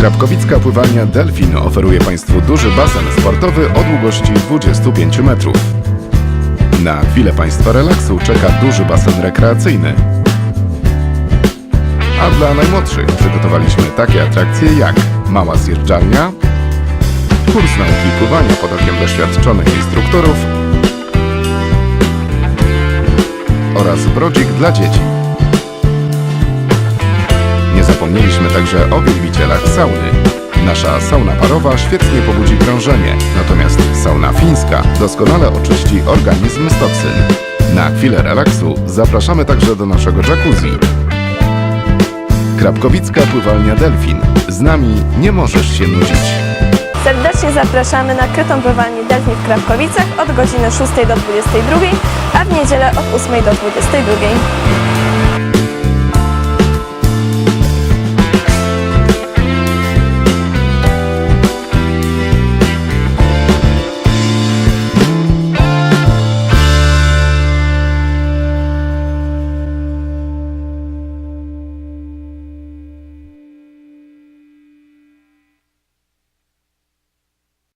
Krapkowicka pływalnia Delfin oferuje Państwu duży basen sportowy o długości 25 metrów. Na chwilę Państwa relaksu czeka duży basen rekreacyjny. A dla najmłodszych przygotowaliśmy takie atrakcje jak mała zjeżdżalnia, kurs nauki pływania pod okiem doświadczonych instruktorów oraz brodzik dla dzieci. Nie zapomnieliśmy także o wielbicielach sauny. Nasza sauna parowa świetnie pobudzi krążenie, natomiast sauna fińska doskonale oczyści organizm z toksyn. Na chwilę relaksu zapraszamy także do naszego jacuzzi. Krapkowicka pływalnia Delfin. Z nami nie możesz się nudzić. Serdecznie zapraszamy na krytą pływalnię Delfin w Krawkowicach od godziny 6 do 22, a w niedzielę od 8 do 22.